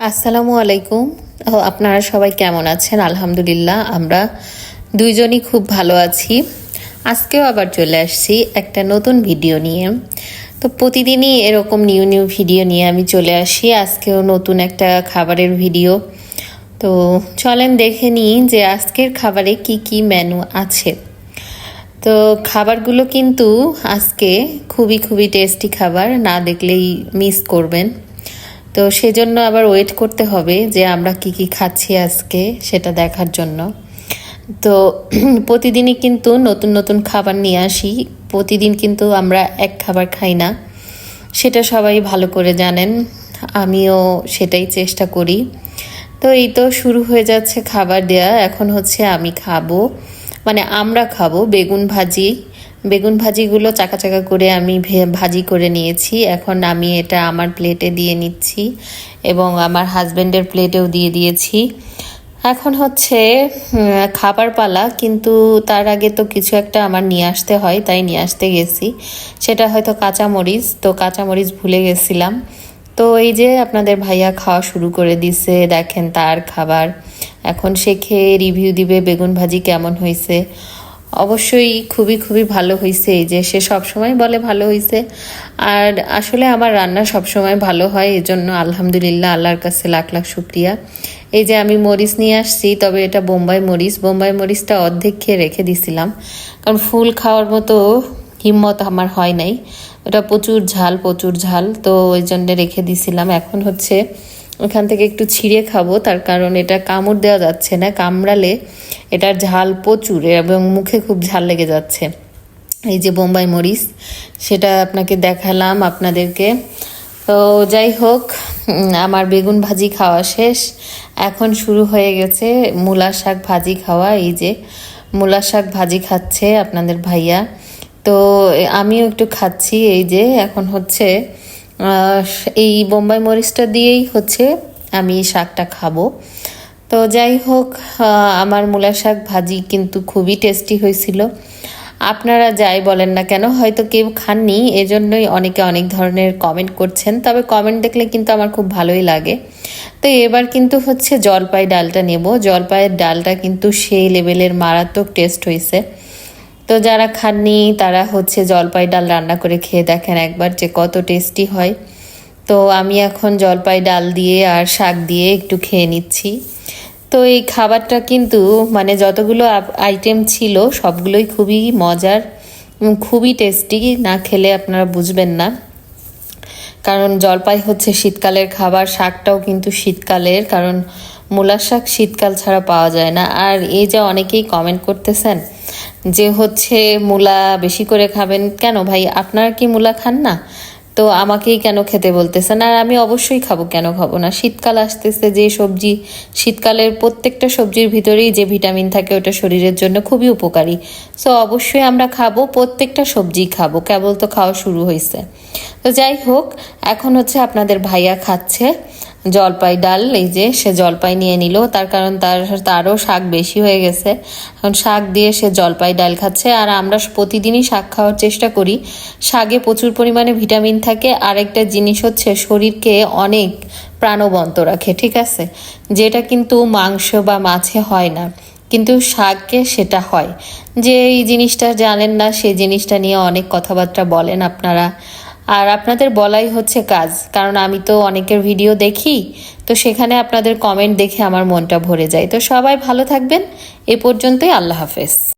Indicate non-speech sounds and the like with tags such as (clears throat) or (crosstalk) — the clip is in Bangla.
আসসালামু আলাইকুম। আপনারা সবাই কেমন আছেন? আলহামদুলিল্লাহ, আমরা দুইজনই খুব ভালো আছি। আজকেও আবার চলে আসছি একটা নতুন ভিডিও নিয়ে। তো প্রতিদিনই এরকম নিউ নিউ ভিডিও নিয়ে আমি চলে আসি। আজকেও নতুন একটা খাবারের ভিডিও। তো চলেন দেখে নিই যে আজকের খাবারে কি কি মেনু আছে। তো খাবারগুলো কিন্তু আজকে খুবই খুবই টেস্টি খাবার, না দেখলেই মিস করবেন। তো সেজন্য আবার ওয়েট করতে হবে যে আমরা কি কি খাচ্ছি আজকে সেটা দেখার জন্য। তো (clears throat) প্রতিদিনই কিন্তু নতুন নতুন খাবার নিয়ে আসি। প্রতিদিন কিন্তু আমরা এক খাবার খাই না। সেটা সবাই ভালো করে জানেন। আমিও সেটাই চেষ্টা করি। তো এই তো শুরু হয়ে যাচ্ছে খাবার দেয়া। এখন হচ্ছে আমি খাব। মানে আমরা খাব বেগুন ভাজি। বেগুন ভাজিগুলো চাকা চাকা করে আমি ভাজি করে নিয়েছি। এখন আমি এটা আমার প্লেটে দিয়ে নিচ্ছি এবং আমার হাজবেন্ডের প্লেটেও দিয়ে দিয়েছি। এখন হচ্ছে খাবার পালা, কিন্তু তার আগে তো কিছু একটা আমার নিয়ে আসতে হয়, তাই নিয়ে আসতে গেছি। সেটা হয়তো কাঁচামরিচ, তো কাঁচামরিচ ভুলে গেছিলাম। তো এই যে আপনাদের ভাইয়া খাওয়া শুরু করে দিছে, দেখেন তার খাবার। এখন সে খেয়ে রিভিউ দিবে বেগুন ভাজি কেমন হয়েছে অবশ্যই খুবই খুবই ভালো হয়েছে এই যে সে সবসময় বলে ভালো হয়েছে আর আসলে আমার রান্না সবসময় ভালো হয়, এজন্য আলহামদুলিল্লাহ আল্লাহর কাছে লাখ লাখ শুক্রিয়া। এই যে আমি মরিচ নিয়ে আসছি, তবে এটা বোম্বাই মরিচ। বোম্বাই মরিচটা অর্ধেক খেয়ে রেখে দিছিলাম, কারণ ফুল খাওয়ার মতো হিম্মত আমার হয় নাই। এটা প্রচুর ঝাল প্রচুর ঝাল, তো ওই জন্য রেখে দিছিলাম। এখন হচ্ছে ওখান থেকে একটু ছিঁড়ে খাব, তার কারণ এটা কামড় দেওয়া যাচ্ছে না, কামড়ালে এটার ঝাল প্রচুর এবং মুখে খুব ঝাল লেগে যাচ্ছে। এই যে বোম্বাই মরিচ, সেটা আপনাকে দেখালাম আপনাদেরকে। তো যাই হোক আমার বেগুন ভাজি খাওয়া শেষ। এখন শুরু হয়ে গেছে মূলা শাক ভাজি খাওয়া। এই যে মূলা শাক ভাজি খাচ্ছে আপনাদের ভাইয়া। তো আমিও একটু খাচ্ছি। এই যে এখন হচ্ছে এই বোম্বাই মরিচটা দিয়েই হচ্ছে আমি শাকটা খাব। তো যাই হোক আমার মূলা শাক ভাজি কিন্তু খুবই টেস্টি হয়েছিল। আপনারা যাই বলেন না কেন, হয়তো কেউ খাননি, এজন্যই অনেকে অনেক ধরনের কমেন্ট করছেন, তবে কমেন্ট দেখলে কিন্তু আমার খুব ভালোই লাগে। তো এবার কিন্তু হচ্ছে জলপাই ডালটা নেব। জলপাইয়ের ডালটা কিন্তু সেই লেভেলের মারাত্মক টেস্ট হয়েছে। তো যারা খাননি, তারা হচ্ছে জলপাই ডাল রান্না করে খেয়ে দেখেন একবার যে কত টেস্টি হয়। তো আমি এখন জলপাই ডাল দিয়ে আর শাক দিয়ে একটু খেয়ে নিচ্ছি। তো এই খাবারটা কিন্তু মানে যতগুলো আইটেম ছিল, সবগুলোই খুবই মজার খুবই টেস্টি না খেলে আপনারা বুঝবেন না। কারণ জলপাই হচ্ছে শীতকালের খাবার, শাকটাও কিন্তু শীতকালের, কারণ মূলার শাক শীতকাল ছাড়া পাওয়া যায় না। আর এই যে অনেকেই কমেন্ট করতেছেন যে হচ্ছে মূলা বেশি করে খাবেন, কেন ভাই? আপনারা কি মূলা খান না? তো আমাকেই কেন খেতে বলতেছেন? আর আমি অবশ্যই খাব কেন খাব না? শীতকাল আসতেছে, যে সবজি, শীতকালের প্রত্যেকটা সবজির ভিতরেই যে ভিটামিন থাকে, ওটা শরীরের জন্য খুবই উপকারী। সো অবশ্যই আমরা খাব, প্রত্যেকটা সবজি খাব। কেবল তো খাওয়া শুরু হয়েছে তো যাই হোক, এখন হচ্ছে আপনাদের ভাইয়া খাচ্ছে। জলপাই ডাল, এই যে সে জলপাই নিয়ে নিল। তার কারণ তার, তারও শাক বেশি হয়ে গেছে। এখন শাক দিয়ে সে জলপাই ডাল খাচ্ছে। আর আমরা প্রতিদিনই শাক খাওয়ার চেষ্টা করি। শাকে প্রচুর পরিমাণে ভিটামিন থাকে। আরেকটা জিনিস হচ্ছে শরীরকে অনেক প্রাণবন্ত রাখে, ঠিক আছে? যেটা কিন্তু মাংস বা মাছে হয় না। কিন্তু শাকে সেটা হয়। যে এই জিনিসটা জানেন না সেই জিনিসটা নিয়ে অনেক কথাবার্তা বলেন আপনারা। আর আপনাদের বলাই হচ্ছে কাজ, কারণ আমি তো অনেকের ভিডিও দেখি, তো সেখানে আপনাদের কমেন্ট দেখে আমার মনটা ভরে যায়। তো সবাই ভালো থাকবেন, এ পর্যন্তই, আল্লাহ হাফেজ।